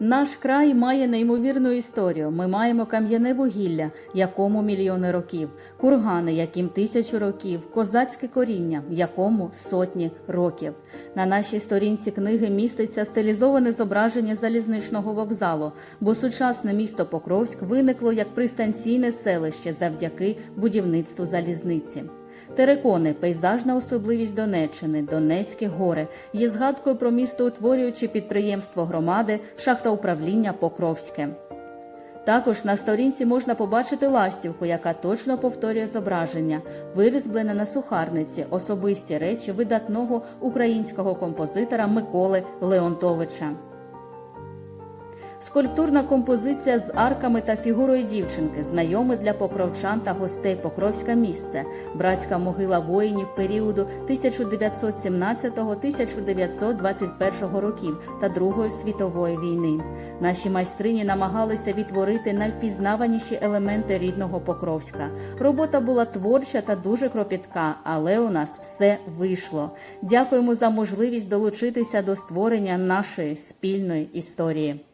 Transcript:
Наш край має неймовірну історію. Ми маємо кам'яне вугілля, якому мільйони років, кургани, яким тисячу років, козацьке коріння, якому сотні років. На нашій сторінці книги міститься стилізоване зображення залізничного вокзалу, бо сучасне місто Покровськ виникло як пристанційне селище завдяки будівництву залізниці. Терекони, пейзажна особливість Донеччини, Донецькі гори, є згадкою про містоутворююче підприємство громади, шахтауправління Покровське. Також на сторінці можна побачити ластівку, яка точно повторює зображення, вирізблене на сухарниці, особисті речі видатного українського композитора Миколи Леонтовича. Скульптурна композиція з арками та фігурою дівчинки, знайоме для покровчан та гостей Покровське місце, братська могила воїнів періоду 1917-1921 років та Другої світової війни. Наші майстрині намагалися відтворити найвпізнаваніші елементи рідного Покровська. Робота була творча та дуже кропітка, але у нас все вийшло. Дякуємо за можливість долучитися до створення нашої спільної історії.